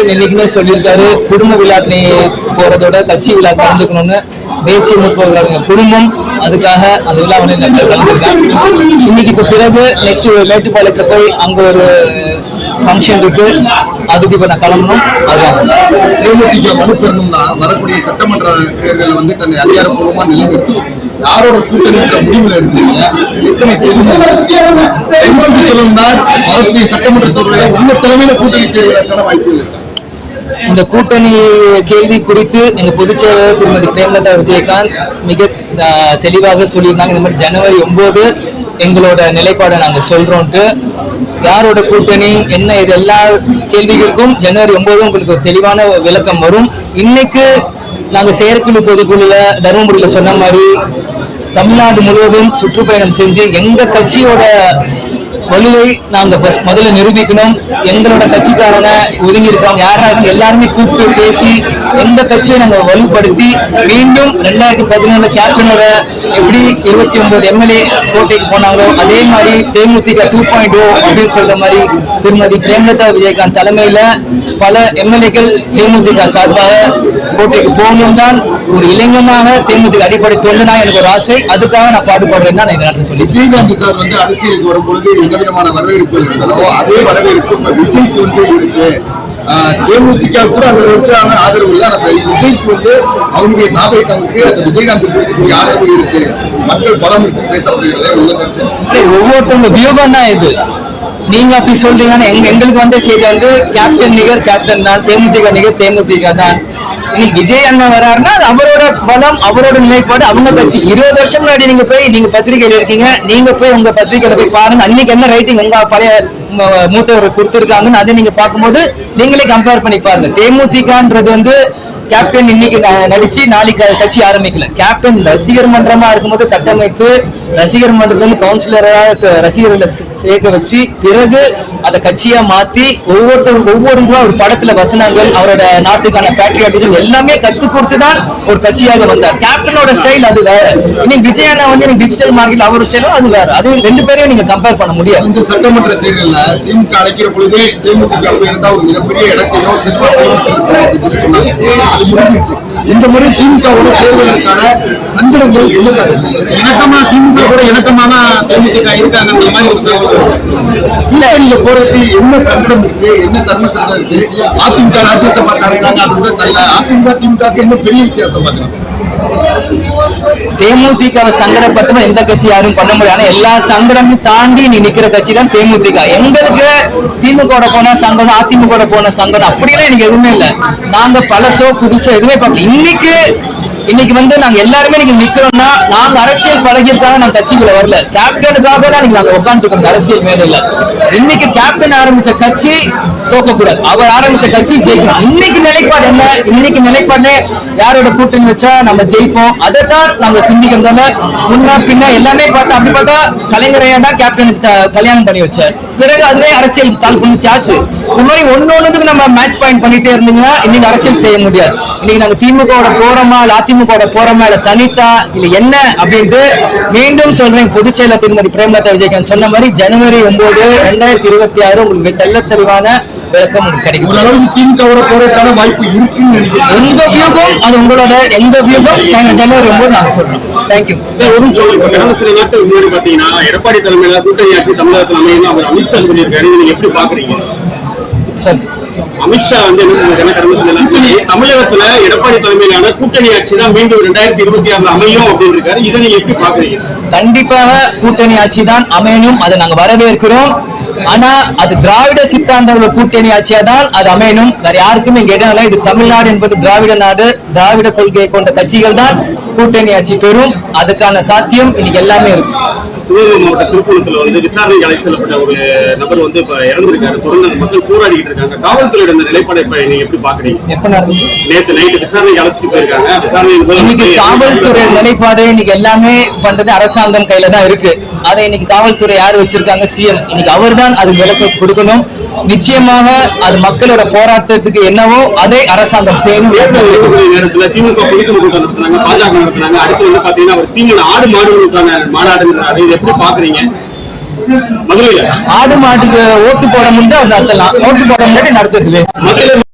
Captain என்னைக்குமே சொல்லியிருக்காரு. குடும்ப விழாக்கினை போறதோட கட்சி விழா கலந்துக்கணும்னு தேசிய முற்போகிறாங்க குடும்பம் அதுக்காக அந்த விழாவில் நான் கலந்துருக்கேன். இன்னைக்கு இப்ப பிறகு நெக்ஸ்ட் மேட்டுப்பாளையத்தை போய் அங்க ஒரு ஃபங்க்ஷன் இருக்கு. அதுக்கு இப்ப நான் கிளம்பணும். அதுதான் தேமுதிக மனு பெறணும்னா வரக்கூடிய சட்டமன்ற தேர்தலில் வந்து தன்னை அதிகாரப்பூர்வமா நிலைநிறுத்தணும். யாரோட கூட்டணின்ற முடிவுல இருக்கீங்க எத்தனை தெரிஞ்சு சொல்லணும்னா வரக்கூடிய சட்டமன்ற தேர்தலில் உங்க தலைமையில கூட்டணி செய்வதற்கான வாய்ப்பு இல்லை இந்த கூட்டணி கேள்வி குறித்து எங்க பொதுச் செயலாளர் திருமதி பிரேமலதா விஜயகாந்த் மிக தெளிவாக சொல்லியிருந்தாங்க. இந்த மாதிரி ஜனவரி ஒன்பது எங்களோட நிலைப்பாடை நாங்க சொல்றோம்ட்டு யாரோட கூட்டணி என்ன இது எல்லா கேள்விகளுக்கும் ஜனவரி ஒன்பது உங்களுக்கு ஒரு தெளிவான விளக்கம் வரும். இன்னைக்கு நாங்க செயற்குழு பொதுக்குழுல தருமபுரியில சொன்ன மாதிரி தமிழ்நாடு முழுவதும் சுற்றுப்பயணம் செஞ்சு எங்க கட்சியோட வலுவை நாங்க first முதல்ல நிரூபிக்கணும். எங்களோட கட்சிக்காரங்க ஒதுங்கி இருக்கவங்க யாராவது எல்லாருமே கூப்பிட்டு பேசி எந்த கட்சியை நாங்க வலுப்படுத்தி மீண்டும் ரெண்டாயிரத்தி பதினொன்று கேப்டனோட எப்படி இருபத்தி ஒன்பது எம்எல்ஏ கோட்டைக்கு போனாங்களோ அதே மாதிரி தேமுதிக டூ பாயிண்ட் ஓ அப்படின்னு சொல்ற மாதிரி திருமதி பிரேமலதா விஜயகாந்த் தலைமையில பல எம்எல்ஏக்கள் தேமுதிக சார்பாக கோட்டைக்கு போகணும் தான் ஒரு இளைஞனாக தேமுதிக அடிப்படை தொண்டுனா எனக்கு ஒரு ஆசை. அதுக்காக நான் பாடுபடுறேன் தான் நான் இந்த நேரத்தில் சொல்லி விஜயகாந்த் சார் வந்து அரசியலுக்கு வரும்பொழுது விதமான வரவேற்பு இருந்ததோ அதே வரவேற்பு இப்ப விஜய்க்கு வந்து இருக்கு. தேமுதிக கூட அதுல வந்து ஆதரவு இல்லை. ஆனா விஜய்க்கு வந்து அவங்களுடைய தாபைக்காவுக்கு அந்த விஜயகாந்த் கொடுக்கக்கூடிய ஆதரவு இருக்கு. மக்கள் பலம் இருக்கு. பேசப்படுகிறது உள்ள ஒவ்வொருத்தவங்க வியோகம் தான் இது. நீங்க அப்படி சொல்றீங்கன்னா எங்க எங்களுக்கு வந்த செய்தி வந்து கேப்டன் நிகர் கேப்டன் தான் தேமுதிக நிகர் தேமுதிக தான். இன்னைக்கு விஜய் அண்ணன் வராருன்னா அது அவரோட பலம் அவரோட நிலைப்பாடு அவங்க கட்சி. இருபது வருஷம் முன்னாடி நீங்க போய் நீங்க பத்திரிகையில இருக்கீங்க. நீங்க போய் உங்க பத்திரிகையில போய் பாருங்க. அன்னைக்கு என்ன ரைட்டிங் உங்க பழைய மூத்தவர் கொடுத்துருக்காங்கன்னு அதை நீங்க பார்க்கும்போது நீங்களே கம்பேர் பண்ணி பாருங்க. தேமுதிகன்றது வந்து கேப்டன் இன்னைக்கு நடிச்சு நாளைக்கு கட்சி ஆரம்பிக்கல. கேப்டன் ரசிகர் மன்றமா இருக்கும்போது கட்டமைத்து ரசிகர் மன்றத்துல இருந்து கவுன்சிலராக ரசிகர்களை சேர்க்க வச்சு பிறகு அதை கட்சியா மாத்தி ஒவ்வொருத்தரும் ஒவ்வொரு இதுவா ஒரு படத்துல வசனங்கள் அவரோட நாட்டுக்கான பேட்ரியாட்டிசம் எல்லாமே கத்து கொடுத்து தான் ஒரு கட்சியாக வந்தார். கேப்டனோட ஸ்டைல் அது வேற. இன்னைக்கு விஜய் அண்ணா வந்து எனக்கு டிஜிட்டல் மார்க்கெட் அவர் ஸ்டைலும் அது வேற. அது ரெண்டு பேரையும் நீங்க கம்பேர் பண்ண முடியாது. இந்த சட்டமன்ற தேர்தல்ல திமுக அழைக்கிற பொழுது தேமுதிக இருந்தா ஒரு மிகப்பெரிய இடத்தையோ முடிஞ்சிருச்சு இந்த முறை திமுகவோட என்ன சார் இணக்கமா திமுக கூட இணக்கமான தேமுதிக இருக்காங்க இல்ல நீங்க போறது என்ன சங்கடம் இருக்கு? என்ன தர்ம சங்கடம் இருக்கு? அதிமுக ராஜ்யசபா பார்த்தாங்க நாங்க அது கூட தரல. அதிமுக திமுக என்ன பெரிய வித்தியாசம் பாக்குறோம் தேமுதிகவை சங்கடப்பட்டவன் எந்த கட்சி யாரும் பண்ண முடியாது. எல்லா சங்கடமும் தாண்டி நீ நிக்கிற கட்சி தான் தேமுதிக. எங்களுக்கு திமுக போன சங்கடம் அதிமுக போன சங்கடம் அப்படிலாம் எனக்கு எதுவுமே இல்லை. நாங்க பழசோ புதுசோ எதுவுமே பார்க்கல. இன்னைக்கு இன்னைக்கு வந்து நாங்க எல்லாருமே நீங்க நிக்கிறோம்னா நாங்க அரசியல் பழகியிருக்காங்க நாங்க கட்சிக்குள்ள வரல. கேப்டனுக்காக தான் நீங்க நாங்க உட்காந்துருக்கோம் அரசியல் மேடையில. இன்னைக்கு கேப்டன் ஆரம்பிச்ச கட்சி தோக்கக்கூடாது. அவர் ஆரம்பிச்ச கட்சி ஜெயிக்கணும். இன்னைக்கு நிலைப்பாடு என்ன? இன்னைக்கு நிலைப்பாடு யாரோட கூட்டணி வச்சா நம்ம ஜெயிப்போம்? அதை தான் நாங்க சிந்திக்கிறதால முன்ன பின்ன எல்லாமே பார்த்தா அப்படி பார்த்தா கலைஞரையா தான் கேப்டனுக்கு கல்யாணம் பண்ணி வச்சார். பிறகு அதுவே அரசியல் கால் பண்ணிச்சு ஆச்சு. இந்த மாதிரி ஒண்ணு நம்ம மேட்ச் பாயிண்ட் பண்ணிட்டே இருந்தீங்கன்னா இன்னைக்கு அரசியல் செய்ய முடியாது. இன்னைக்கு நாங்க திமுக போறோமா இல்ல அதிமுக போறோமா இல்ல தனித்தா இல்ல என்ன அப்படின்ட்டு மீண்டும் சொல்றேன். பொதுச் செயலர் திருமதி பிரேமலதா விஜயகாந்த் சொன்ன மாதிரி ஜனவரி ஒன்பது ரெண்டாயிரத்தி இருபத்தி ஆறு உங்களுக்கு தெல்ல தெளிவான விளக்கம் கிடைக்கும். ஓரளவுக்கு திமுகவோட போறதுக்கான வாய்ப்பு இருக்குன்னு எங்க வியூகம்? அது உங்களோட எங்க வியூகம்? நாங்க ஜனவரி ஒன்பது நாங்க சொல்றோம். தேங்க்யூ சார் ஒரு நிமிஷம் இப்ப கடந்த சில நாட்கள் முன்னாடி பாத்தீங்கன்னா எடப்பாடி தலைமையில கூட்டணி ஆட்சி தமிழகத்தில் அமையும் அவர் அமித்ஷா சொல்லியிருக்காரு. இதை நீங்க எப்படி பாக்குறீங்க சரி அமித்ஷா வந்து என்ன கடந்த தமிழகத்துல எடப்பாடி தலைமையிலான கூட்டணி ஆட்சி தான் மீண்டும் ரெண்டாயிரத்தி இருபத்தி ஆறுல அமையும் அப்படின்னு இருக்காரு. இதை நீங்க எப்படி பாக்குறீங்க கண்டிப்பாக கூட்டணி ஆட்சி தான் அமையணும். அதை நாங்க வரவேற்கிறோம். ஆனா அது திராவிட சித்தாந்தங்களோட கூட்டணி ஆட்சியா தான் அது அமையணும். வேற யாருக்குமே இங்க இடம் இல்லை. இது தமிழ்நாடு என்பது திராவிட நாடு திராவிட கொள்கையை கொண்ட கட்சிகள் தான் கூட்டணி ஆட்சி பெறும். அதுக்கான சாத்தியம் இன்னைக்கு எல்லாமே இருக்கு. சிவகங்கை மாவட்ட திருப்பூரத்துல வந்து விசாரணைக்கு அழைத்து செல்லப்பட்ட ஒரு நபர் வந்து இப்ப இறந்திருக்காரு. தொடர்ந்து அந்த மக்கள் போராடிக்கிட்டு இருக்காங்க. காவல்துறையோட இந்த நிலைப்பாடை இப்ப நீங்க எப்படி பாக்குறீங்க எப்ப நடந்தது? நேத்து நைட்டு விசாரணைக்கு அழைச்சிட்டு போயிருக்காங்க. விசாரணை இன்னைக்கு காவல்துறை நிலைப்பாடு இன்னைக்கு எல்லாமே பண்றது அரசாங்கம் கையில தான் இருக்கு. அதை இன்னைக்கு காவல்துறை யார் வச்சிருக்காங்க? சிஎம் இன்னைக்கு அவர்தான் அது விளக்க கொடுக்கணும். நிச்சயமாக அது மக்களோட போராட்டத்துக்கு என்னவோ அதை அரசாங்கம் செய்யணும். நேரத்துல திமுக பொதுக்குழு கூட்டம் நடத்துனாங்க பாஜக நடத்துனாங்க. அடுத்து வந்து பாத்தீங்கன்னா அவர் சீமான ஆடு மாடுகளுக்கான மாநாடுங்கிறாரு இதை எப்படி பாக்குறீங்க? மதுரையில? ஆடு மாட்டுக்கு ஓட்டு போட முடிஞ்சா நடத்தலாம். ஓட்டு போட முன்னாடி நடத்துறது